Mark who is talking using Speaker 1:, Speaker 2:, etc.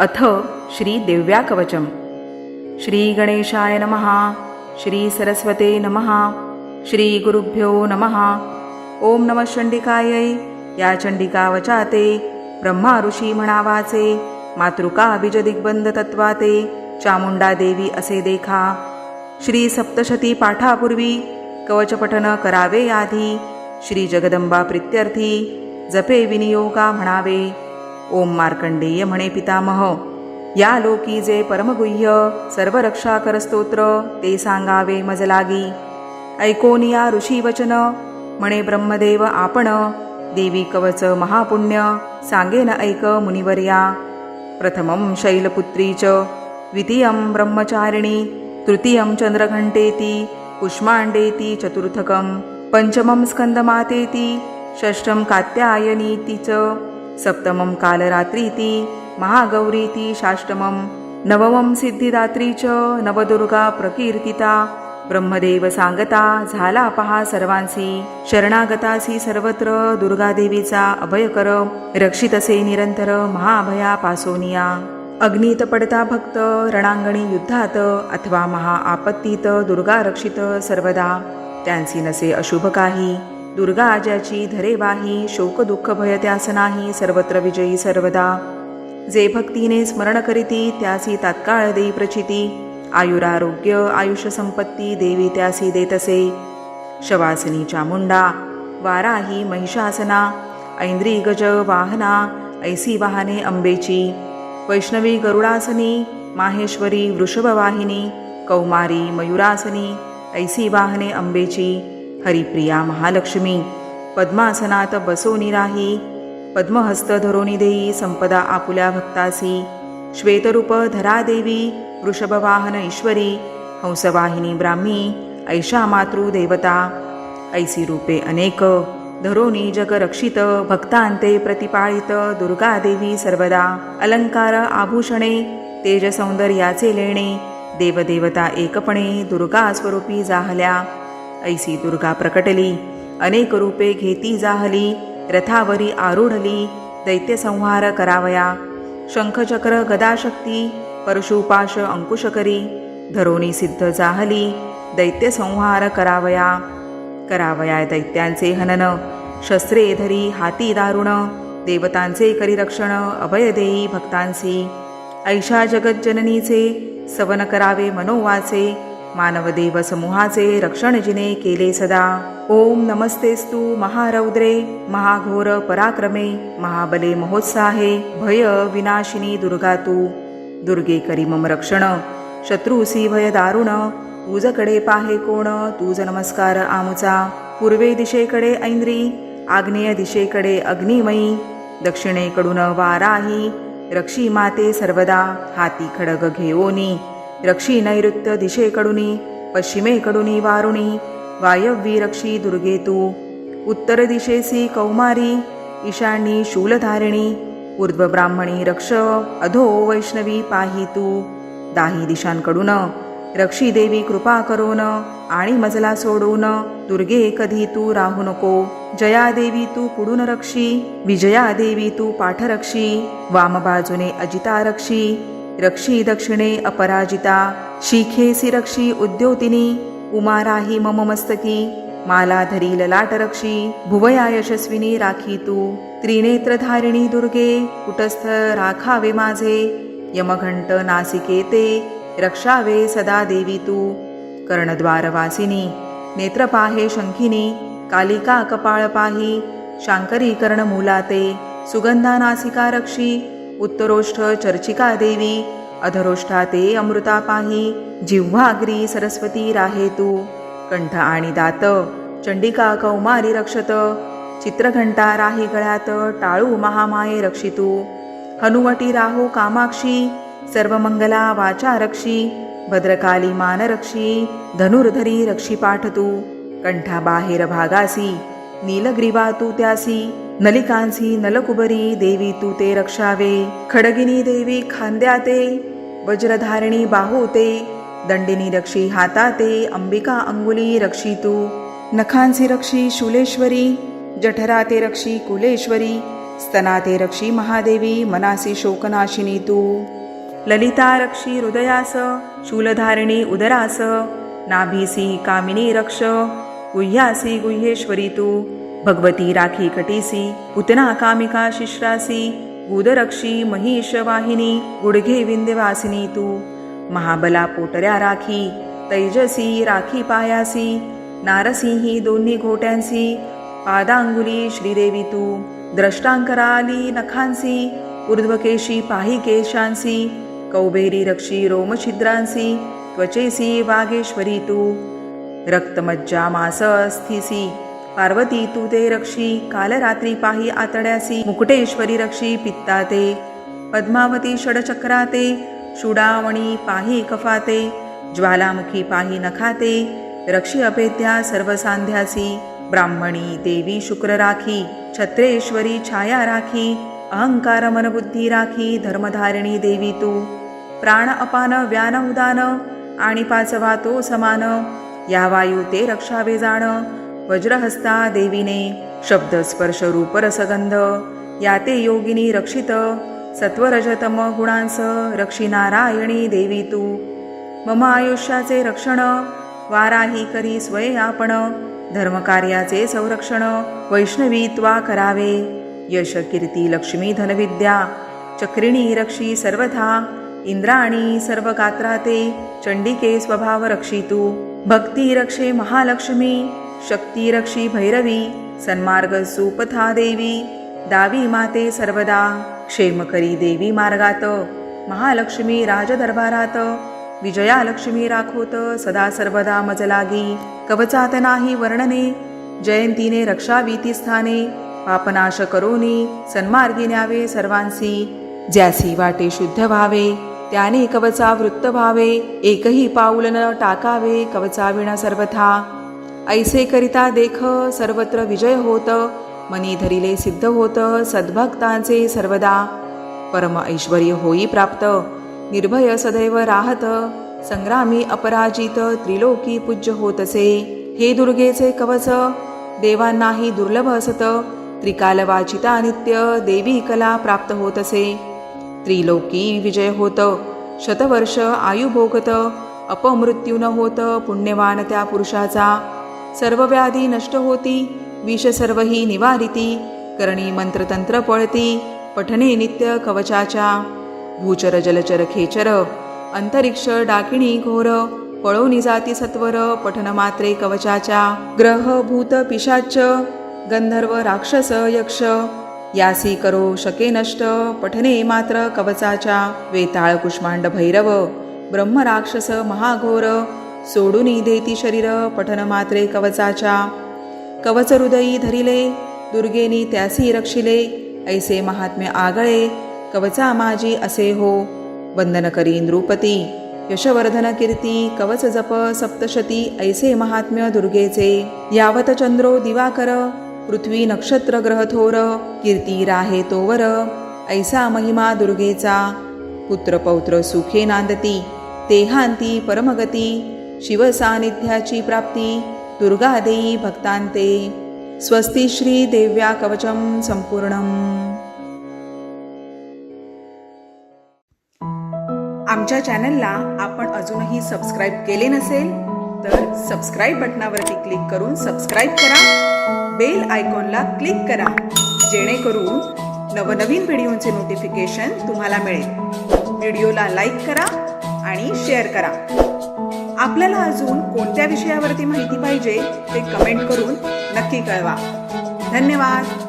Speaker 1: अथ श्री देव्याकवचम श्री गणेशाय नमः श्री सरस्वते नमः श्री गुरुभ्यो नमः. ओम नम चंडिकायै या चंडिका वचाते ब्रह्मा ऋषी म्हणावाचे मातृका बीज दिग्बंध तत्वाते चामुंडा देवी असे देखा. श्री सप्तशती पाठापूर्वी कवचपठन करावे आधी श्री जगदंबा प्रित्यर्थी जपे विनियोगा म्हणावे. ओम मार्कंडेय म्हणे पितामह. या लोकी जे परमगुह्य सर्व रक्षा करस्तोत्र ते सांगावे मजलागी. ऐकोनिया ऋषी वचन म्हणे ब्रह्मदेव आपण देवी कवच महापुण्य सांगेन ऐक मुनिवर्या. प्रथमं शैलपुत्री च द्वितीयं ब्रह्मचारिणी तृतीयं चंद्रघंटेती कुष्माण्डेति चतुर्थकं पञ्चमं स्कन्दमातेति षष्ठं कात्यायनीति च. सप्तमं कालरात्रीति महागौरीति शाष्टमं नवमं सिद्धिदात्री च नवदुर्गा प्रकीर्तिता ब्रह्मदेव सांगता झाला पहा सर्वांसी शरणागतासी सर्वत्र दुर्गादेवीचा अभयकर रक्षितसे निरंतर महाभया पासोनिया। अग्नीत पडता भक्त रणांगणी युद्धात अथवा महाआपत्तीत दुर्गा रक्षित सर्वदा। त्यांची नसे अशुभ काही। दुर्गाजाची धरे वाही शोक दुःख भय त्यास नाही सर्वत्र विजयी सर्वदा. जे भक्तीने स्मरण करीती त्यासी तात्काळ देई प्रचिती. आयुरारोग्य आयुष्य संपत्ती देवी त्यासी देतसे शवासनी चामुंडा वाराही महिषासना. ऐंद्री गज वाहना ऐसी वाहने अंबेची. वैष्णवी गरुडासनी माहेश्वरी वृषभवाहिनी कौमारी मयुरासनी ऐसी वाहने अंबेची. हरिप्रिया महालक्ष्मी पद्मासनात बसोनी राही पद्महस्त धरोनी देई संपदा आपुल्या भक्तासी श्वेतरूप धरा देवी वृषभवाहन ईश्वरी हंसवाहिनी ब्राह्मी ऐशा मातृ देवता ऐसी रूपे अनेक धरोनी जग रक्षित भक्तांते प्रतिपाळित दुर्गा देवी सर्वदा अलंकार आभूषणे तेजसौंदर्याचे लेणे देवदेवता एकपणे दुर्गा स्वरूपी जाहल्या ऐसी दुर्गा प्रकटली. अनेक रूपे घेती जाहली रथावरी आरूढली दैत्यसंहार करावया. शंखचक्र गदाशक्ती परशुपाश अंकुशकरी धरोणी सिद्ध जाहली दैत्यसंहार करावया. करावया दैत्यांचे हनन शस्त्रे धरी हाती दारुण देवतांचे करी रक्षण भक्तांसी. ऐशा जगज्जननीचे सवन करावे मनोवाचे मानवदेव समूहाचे रक्षण जिने केले सदा. ओम नमस्तेस्तु महारौद्रे महाघोर पराक्रमे महाबले महोत्साहे भय विनाशिनी दुर्गा तू. दुर्गे करीमम रक्षण शत्रुसी भय दारुण तुझकडे पाहे कोण तुझ नमस्कार आमुचा. पूर्वे दिशेकडे ऐंद्री आग्नेय दिशेकडे अग्निमयी. दक्षिणेकडून वाराही रक्षी माते सर्वदा हाती खडग घेओनी. रक्षी नैऋत्य दिशेकडुनी पश्चिमेकडुनी वारुणी वायव्यी रक्षी दुर्गेतू उत्तर दिशेसी कौमारी ईशानी शूलधारिणी ऊर्ध्व ब्राह्मणी रक्ष अधो वैष्णवी पाही तू। दाही दिशांकडून रक्षी देवी कृपा करोन आणि मजला सोडून दुर्गे कधी तू राहू नको। जया देवी तू पुडून रक्षी विजया देवी तू पाठरक्षी वाम बाजूने अजिता रक्षी रक्षी दक्षिणे अपराजिता शिखेसी रक्षी उद्योतिनी उमाराही मम मस्तकी मालाधरी ललाट रक्षी भुवया यशस्विनी राखी तू त्रिनेत्रधारिणी दुर्गे कुटस्थ राखावे माझे यमघंट नासिकेते रक्षावे सदा देवी तू कर्णद्वारवासिनी नेत्रपाहे शंखिनी कालिका कपाळ पाही शांकरी कर्णमूलाते सुगंधा नासिका रक्षी उत्तरोष्ठ चर्चिका देवी अधरोष्ठा ते अमृता पाही जिव्हाग्री सरस्वती राहे तू कंठ आणि दात चंडिका कौमारी रक्षत चित्रघंटा राही गळ्यात टाळू महामाये रक्षितू हनुवटी राहू कामाक्षी सर्वमंगला वाचा रक्षी भद्रकाली मान रक्षी धनुर्धरी रक्षी पाठतू कंठा बाहेर भागासी नीलग्रीवा तू त्यासी नलिकांसी नलकुबरी देवी तू ते रक्षावे खडगिनी देवी खांद्याते वज्रधारिणी बाहुते दंडिनी रक्षी हाताते अंबिका अंगुली रक्षी तू नखांसी रक्षी शूलेश्वरी जठराते रक्षी कुलेश्वरी स्तनाते रक्षी महादेवी मनासी शोकनाशिनी तू ललिता रक्षी हृदयास शूलधारिणी उदरास नाभीसी कामिनी रक्ष गुह्यासी गुह्येश्वरी तू भगवती राखी कटीसी पुतना कामिका शिश्रासी गुदरक्षी महिष वाहिनी गुडघे विंध्यवासिनी तू महाबला पोटऱ्या राखी तैजसी राखी पायासी नारसिंही दोन्ही घोट्यांसी पादांगुली श्रीदेवी तू द्रष्टांकराली नखांसी ऊर्ध्वकेशी पाही केशांसी कौबेरी रक्षी रोमछिद्रांसी त्वचेसी वागेश्वरी तू रक्तमज्जा मास अस्थिसी पार्वती तू ते रक्षी कालरात्री पाही आतड्यासी मुकुटेश्वरी रक्षी पित्ता ते पद्मावती षडचक्राते शुडावणी पाही कफाते ज्वालामुखी पाही नखाते रक्षी अभेद्या सर्वसांध्यासी ब्राह्मणी देवी शुक्र राखी छत्रेश्वरी छाया राखी अहंकार मनबुद्धी राखी धर्मधारिणी देवी तू प्राण अपान व्यान उदान आणि पाचवा तो समान या वायू ते रक्षावे जाण वज्रहस्ता देवीने शब्द स्पर्श रूप रसगंध योगिनी रक्षित सत्वरजतम गुणांस रक्षी नारायणी देवी तू. मम आयुष्याचे रक्षण वाराही करी स्वय आपण धर्मकार्याचे संरक्षण वैष्णवी त्वा करावे. यश कीर्ती लक्ष्मी धनविद्या चक्रिणी रक्षी सर्वथा इंद्राणी सर्व गात्राते चंडिके स्वभाव रक्षितू भक्ती रक्षे महालक्ष्मी शक्तीरक्षी भैरवी सन्मार्ग सुपथा देवी दावी माते सर्वदा क्षेमकरी देवी मार्गात महालक्ष्मी राजदरबारात विजया लक्ष्मी राखोत सदा सर्वदा मजलागी कवचात नाही वर्णने जयंतीने रक्षावीती स्थाने पापनाश करोनी सन्मार्गी न्यावे सर्वांसी ज्यासी वाटे शुद्ध व्हावे त्याने कवचा वृत्त व्हावे एकही पाऊल न टाकावे कवचाविण सर्वथा ऐसे करिता देख सर्वत्र विजय होत मनी धरिले सिद्ध होत सद्भक्तांचे सर्वदा. परम ऐश्वर्य होई प्राप्त निर्भय सदैव राहत संग्रामी अपराजित त्रिलोकी पूज्य होतसे. हे दुर्गेचे कवच देवांनाही दुर्लभ असत त्रिकाल वाचिता नित्य देवी कला प्राप्त होतसे. त्रिलोकी विजय होत शतवर्ष आयु भोगत अपमृत्यू न होत पुण्यवान त्या पुरुषाचा. सर्व व्याधी नष्ट होती विष सर्वही निवारिती करणी मंत्रतंत्र पळती पठणे नित्य कवचाच्या भूचर जलचर खेचर अंतरिक्ष डाकिणी घोर पळवणी जाती सत्वर पठन मात्रे कवचाच्या ग्रह भूत पिशाच गंधर्व राक्षस यक्ष यासी करो शके नष्ट पठने मात्र कवचाच्या वेताळ कुष्मांड भैरव ब्रह्म राक्षस महाघोर सोडूनी देती शरीर पठन मात्रे कवचाच्या. कवच हृदयी धरिले दुर्गेनी त्यासी रक्षिले ऐसे महात्म्य आगळे कवचा माझी असे हो. वंदन करी नृपती यशवर्धन कीर्ती कवच जप सप्तशती ऐसे महात्म्य दुर्गेचे. यावत चंद्रो दिवाकर पृथ्वी नक्षत्र ग्रह थोर कीर्ती राहे तोवर ऐसा महिमा दुर्गेचा. पुत्र पौत्र सुखे नांदती तेहांती परमगती. शिवसान्निध्याची प्राप्ती दुर्गादेयी भक्तांते. स्वस्ती श्री देव्या कवचम संपूर्ण आमच्या चॅनलला आपण अजूनही सबस्क्राईब केले नसेल तर सबस्क्राईब बटनावरती क्लिक करून सबस्क्राईब करा. बेल आयकॉनला क्लिक करा जेणेकरून नवनवीन व्हिडिओचे नोटिफिकेशन तुम्हाला मिळेल. व्हिडिओला लाईक करा आणि शेअर करा. आपल्याला अजून कोणत्या विषयावरती माहिती पाहिजे ते कमेंट करून नक्की कळवा. धन्यवाद.